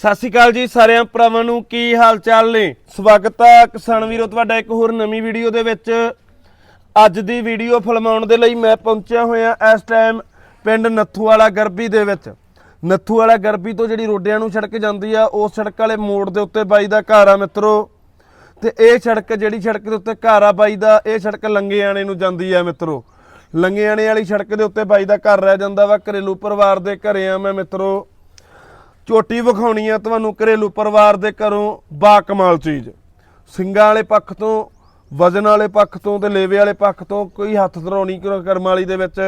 ਸਤਿ ਸ਼੍ਰੀ ਅਕਾਲ ਜੀ ਸਾਰਿਆਂ ਭਰਾਵਾਂ ਨੂੰ, ਕੀ ਹਾਲ ਚਾਲ ਨੇ? ਸਵਾਗਤ ਹੈ ਕਿਸਾਨ ਵੀਰੋ, ਤੁਹਾਡਾ ਇੱਕ ਹੋਰ ਨਵੀਂ ਵੀਡੀਓ ਦੇ ਵਿੱਚ। ਅੱਜ ਦੀ ਵੀਡੀਓ ਫਿਲਮਾਉਣ ਦੇ ਲਈ ਮੈਂ ਪਹੁੰਚਿਆ ਹੋਇਆ ਇਸ ਟਾਈਮ ਪਿੰਡ ਨੱਥੂ ਵਾਲਾ ਗਰਬੀ ਦੇ ਵਿੱਚ। ਨੱਥੂ ਵਾਲਾ ਗਰਬੀ ਤੋਂ ਜਿਹੜੀ ਰੋਡਿਆਂ ਨੂੰ ਸੜਕ ਜਾਂਦੀ ਆ, ਉਸ ਸੜਕ ਵਾਲੇ ਮੋੜ ਦੇ ਉੱਤੇ ਬਾਈ ਦਾ ਘਰ ਆ ਮਿੱਤਰੋ। ਤੇ ਇਹ ਸੜਕ, ਜਿਹੜੀ ਸੜਕ ਦੇ ਉੱਤੇ ਘਰ ਆ ਬਾਈ ਦਾ, ਇਹ ਸੜਕ ਲੰਗੇਆਣੇ ਨੂੰ ਜਾਂਦੀ ਆ ਮਿੱਤਰੋ। ਲੰਗੇਆਣੇ ਵਾਲੀ ਸੜਕ ਦੇ ਉੱਤੇ ਬਾਈ ਦਾ ਘਰ ਰਹਿ ਜਾਂਦਾ ਵਾ, ਘਰੇਲੂ ਪਰਿਵਾਰ ਦੇ ਘਰੇ ਆ ਮੈਂ ਮਿੱਤਰੋ। ਝੋਟੀ ਵਿਖਾਉਣੀ ਆ ਤੁਹਾਨੂੰ ਘਰੇਲੂ ਪਰਿਵਾਰ ਦੇ ਘਰੋਂ ਬਾ ਕਮਾਲ ਚੀਜ਼। ਸਿੰਗਾਂ ਵਾਲੇ ਪੱਖ ਤੋਂ ਵਜਨ ਵਾਲੇ ਪੱਖ ਤੋਂ ਤੇ ਲੇਵੇ ਵਾਲੇ ਪੱਖ ਤੋਂ ਕੋਈ ਹੱਥ ਧਰਾਉਣੀ ਕਰਮ ਵਾਲੀ ਦੇ ਵਿੱਚ।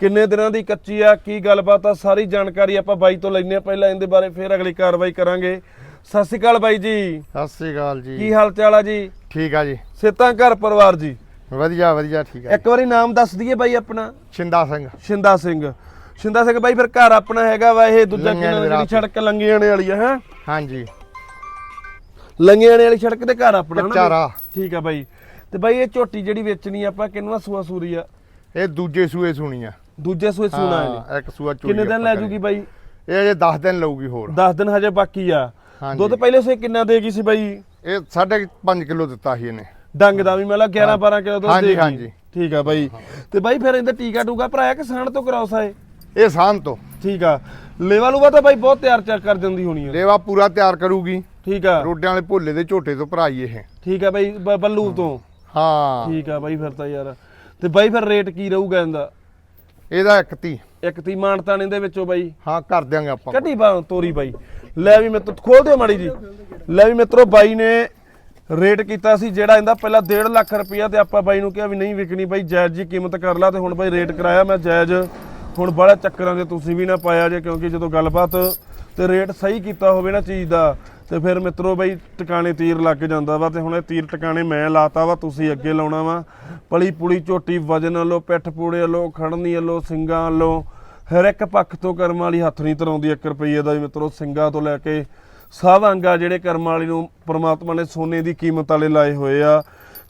ਕਿੰਨੇ ਦਿਨਾਂ ਦੀ ਕੱਚੀ ਆ ਕੀ ਗੱਲਬਾਤ ਆ ਸਾਰੀ ਜਾਣਕਾਰੀ ਆਪਾਂ ਬਾਈ ਤੋਂ ਲੈਣੇ ਆ ਪਹਿਲਾਂ ਇਹਦੇ ਬਾਰੇ ਫਿਰ ਅਗਲੀ ਕਾਰਵਾਈ ਕਰਾਂਗੇ। ਸਤਿ ਸ਼੍ਰੀ ਅਕਾਲ ਬਾਈ ਜੀ। ਸਤਿ ਸ੍ਰੀ ਅਕਾਲ ਕੀ ਜੀ। ਹਾਲ ਚਾਲ ਆ ਜੀ? ਠੀਕ ਆ ਜੀ। ਸਿੱਤਾਂ ਘਰ ਪਰਿਵਾਰ ਜੀ? ਵਧੀਆ ਵਧੀਆ ਠੀਕ ਆ ਇੱਕ ਵਾਰੀ ਨਾਮ ਦੱਸ ਦਈਏ ਬਾਈ ਆਪਣਾ। ਛਿੰਦਾ ਸਿੰਘ। ਸ਼ਿੰਦਾ ਸਿੰਘ। ਸ਼ਿੰਦਾ ਸਿੰਘ ਬਾਈ ਫਿਰ ਘਰ ਆਪਣਾ ਹੈਗਾ ਵਾ ਇਹ ਦੂਜਾ ਕਿਹਨਾਂ ਦੇ ਸੜਕ ਲੰਗੀਆਣੇ ਵਾਲੀ ਆ ਹੈ? ਹਾਂਜੀ। ਲੰਗਿਆਣੇ ਵਾਲੀ ਸੜਕ ਤੇ ਘਰ ਆਪਣਾ ਨਾ ਠੀਕ ਆ ਬਾਈ। ਤੇ ਬਾਈ ਇਹ ਝੋਟੀ ਜਿਹੜੀ ਵੇਚਣੀ ਆਪਾਂ ਕਿੰਨਵਾ ਸੂਆ ਸੂਰੀ ਆ? ਇਹ ਦੂਜੇ ਸੂਏ ਸੁਣੀ ਆ। ਦੂਜੇ ਸੂਏ ਸੂਣਾ ਹਾਂ, ਇੱਕ ਸੂਆ ਚੋਰੀ ਕਿੰਨੇ ਦਿਨ ਲੈ ਜੂਗੀ ਬਾਈ? ਇਹ ਅਜੇ 10 ਦਿਨ ਲਊਗੀ ਹੋਰ। 10 ਦਿਨ ਹਜੇ ਬਾਕੀ ਆ। ਹਾਂਜੀ। ਦੁੱਧ ਪਹਿਲੇ ਸੇ ਕਿੰਨਾ ਦੇਗੀ ਸੀ ਬਾਈ? ਇਹ 5.5 ਕਿਲੋ ਦਿੱਤਾ ਸੀ ਇਹਨੇ। ਡੰਗ ਦਾ ਵੀ ਮਤਲਬ 11 12 ਕਿਲੋ ਦੁੱਧ ਹਾਂਜੀ, ਦੇਗੀ ਹਾਂਜੀ। ਠੀਕ ਆ ਬਾਈ। ਤੇ ਬਾਈ ਫਿਰ ਇਹਦਾ ਟੀਕਾ ਟੂਕਾ ਭਰਾਇਆ ਕਿ ਸਾਣ ਤੋਂ ਕਰਾਉਸ ਆਏ ਇਹ ਸਾਨ ਤੋਂ। ਠੀਕ ਆ। ਲੇਵਾ ਲੂਗਾ ਤਾਂ ਬਾਈ ਬਹੁਤ ਤਿਆਰ ਚੈੱਕ ਕਰ ਦਿੰਦੀ ਹੋਣੀ ਆ। ਲੇਵਾ ਪੂਰਾ ਤਿਆਰ ਕਰੂਗੀ। ਠੀਕ ਆ। ਰੋਡਿਆਂ ਵਾਲੇ ਭੋਲੇ ਦੇ ਝੋਟੇ ਤੋਂ ਭਰਾਈ ਇਹ। ਠੀਕ ਆ ਬਾਈ ਬ- ਬੱਲੂ ਤੋਂ। ਹਾਂ। ਠੀਕ ਆ ਬਾਈ ਫਿਰ ਤਾਂ ਯਾਰ। ਤੇ ਬਾਈ ਫਿਰ ਰੇਟ ਕੀ ਰਹੂਗਾ ਇਹਦਾ? ਇਹਦਾ ਇੱਕ ਤੀ ਇੱਕ ਤੀ ਮਾਨਤਾਨੇ ਦੇ ਵਿੱਚੋਂ ਬਾਈ। ਹਾਂ ਕਰ ਦਿਆਂਗੇ ਆਪਾਂ। ਕੱਢੀ ਬਾ ਤੋਰੀ ਬਾਈ। ਲੈ ਵੀ ਮਿੱਤਰ ਖੋਲ ਦਿਓ ਮਾੜੀ ਜੀ। ਲੈ ਵੀ ਮਿੱਤਰੋ ਬਾਈ ਨੇ ਰੇਟ ਕੀਤਾ ਸੀ ਜਿਹੜਾ ਇਹਦਾ ਪਹਿਲਾਂ 1.5 ਲੱਖ ਰੁਪਇਆ ਤੇ ਆਪਾਂ ਬਾਈ ਨੂੰ ਕਿਹਾ ਵੀ ਨਹੀਂ ਵਿਕਣੀ। ਬਾਈ ਜਾਇਜ਼ ਜੀ ਕੀਮਤ ਕਰ ਲਾ ਤੇ ਹੁਣ ਬਾਈ ਰੇਟ ਕਰਾਇਆ ਮੈਂ ਜਾਇਜ਼। ਹੁਣ ਬੜਾ ਚੱਕਰਾਂ ਦੇ ਤੁਸੀਂ ਵੀ ਨਾ ਪਾਇਆ ਜੇ, ਕਿਉਂਕਿ ਜਦੋਂ ਗੱਲਬਾਤ ਤੇ ਰੇਟ ਸਹੀ ਕੀਤਾ ਹੋਵੇ ਨਾ ਚੀਜ਼ ਦਾ, ਤੇ ਫਿਰ ਮਿੱਤਰੋ ਬਈ ਟਿਕਾਣੇ ਤੀਰ ਲੱਗ ਜਾਂਦਾ ਵਾ, ਤੇ ਹੁਣ ਇਹ ਤੀਰ ਟਿਕਾਣੇ ਮੈਂ ਲਾਤਾ ਵਾ, ਤੁਸੀਂ ਅੱਗੇ ਲਾਉਣਾ ਵਾ। ਪਲੀ ਪੁਲੀ ਝੋਟੀ, ਵਜਨ ਵੱਲੋਂ ਪਿੱਠ ਪੂੜੇ ਵੱਲੋਂ ਖੜਨੀ ਵੱਲੋਂ ਸਿੰਗਾਂ ਵੱਲੋਂ ਹਰ ਇੱਕ ਪੱਖ ਤੋਂ ਕਰਮ ਵਾਲੀ ਹੱਥ ਨਹੀਂ ਤਰਾਉਂਦੀ 1 ਰੁਪਈਏ ਦਾ ਵੀ ਮਿੱਤਰੋ ਸਿੰਘਾਂ ਤੋਂ ਲੈ ਕੇ ਸਭ ਅੰਗਾ ਜਿਹੜੇ ਕਰਮ ਵਾਲੀ ਨੂੰ ਪ੍ਰਮਾਤਮਾ ਨੇ ਸੋਨੇ ਦੀ ਕੀਮਤ ਵਾਲੇ ਲਾਏ ਹੋਏ ਆ।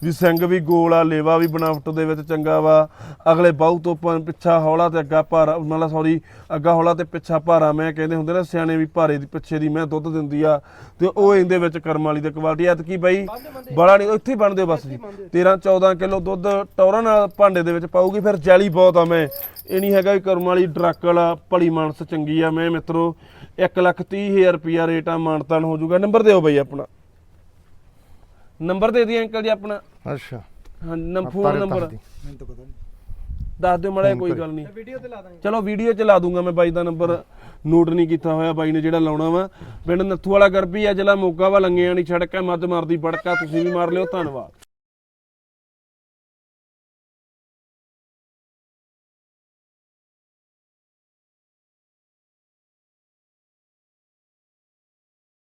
ਵੀ ਸਿੰਘ ਵੀ ਗੋਲ ਆ ਲੇਵਾ ਵੀ ਬਣਾਵਟ ਦੇ ਵਿੱਚ ਚੰਗਾ ਵਾ। ਅਗਲੇ ਬਾਹੂ ਤੋਂ ਪਿੱਛਾ ਹੌਲਾ ਤੇ ਅੱਗਾ ਭਾਰਾ ਮਤਲਬ ਸੌਰੀ ਅੱਗਾ ਹੌਲਾ ਤੇ ਪਿੱਛਾ ਭਾਰਾ ਮੈਂ ਕਹਿੰਦੇ ਹੁੰਦੇ ਨਾ ਸਿਆਣੇ ਵੀ ਭਾਰੇ ਦੀ ਪਿੱਛੇ ਦੀ ਮੈਂ ਦੁੱਧ ਦਿੰਦੀ ਆ। ਤੇ ਉਹ ਇਹਦੇ ਵਿੱਚ ਕਰਮ ਵਾਲੀ ਦੀ ਕੁਆਲਿਟੀ ਐਤ ਕੀ ਬਾਈ ਬੜਾ ਨਹੀਂ ਇੱਥੇ ਹੀ ਬਣਦੇ ਬਸ ਜੀ। 13 14 ਕਿਲੋ ਦੁੱਧ ਟੌਰਾਂ ਨਾਲ ਭਾਂਡੇ ਦੇ ਵਿੱਚ ਪਾਊਗੀ ਫਿਰ ਜੈਲੀ ਬਹੁਤ ਆ ਮੈਂ। ਇਹ ਨਹੀਂ ਹੈਗਾ ਵੀ ਕਰਮ ਵਾਲੀ ਡਰੱਕ ਵਾਲਾ ਭਲੀ ਮਾਨਸ ਚੰਗੀ ਆ ਮੈਂ ਮਿੱਤਰੋ। 1 ਲੱਖ 30 ਹਜ਼ਾਰ ਰੁਪਿਆ ਰੇਟ ਆ ਮਾਨਤਾਨ ਹੋ ਜਾਊਗਾ। ਨੰਬਰ ਦਿਓ ਬਾਈ ਆਪਣਾ। ਨੰਬਰ ਦੇ ਦਿਓ ਅੰਕਲ ਜੀ ਆਪਣਾ। ਅੱਛਾ। ਹਾਂ ਨੰਬਰ ਆਪਾਂ ਫੋਨ ਨੇ ਨੰਬਰ। ਦੱਸ ਦੀ। ਦੱਸ ਦਿਓ ਮੜਾ ਕੋਈ ਗੱਲ ਨਹੀਂ। ਚਲੋ ਵੀਡੀਓ ਚ ਲਾ ਦੂੰਗਾ ਮੈਂ ਬਾਈ ਦਾ ਨੰਬਰ। ਨੋਟ ਨਹੀਂ ਕੀਤਾ ਹੋਇਆ ਬਾਈ ਨੇ ਜਿਹੜਾ ਲਾਉਣਾ ਵਾ। ਪਿੰਡ ਨੱਥੂ ਵਾਲਾ ਗਰਬੀ ਆ ਜ਼ਿਲ੍ਹਾ ਮੋਗਾ ਵਾ ਲੰਗਿਆਂ ਵਾਲੀ ਸੜਕ ਹੈ ਮੱਧ ਮਾਰਦੀ ਬੜਕਾ ਤੁਸੀਂ ਵੀ ਮਾਰ ਲਿਓ ਧੰਨਵਾਦ।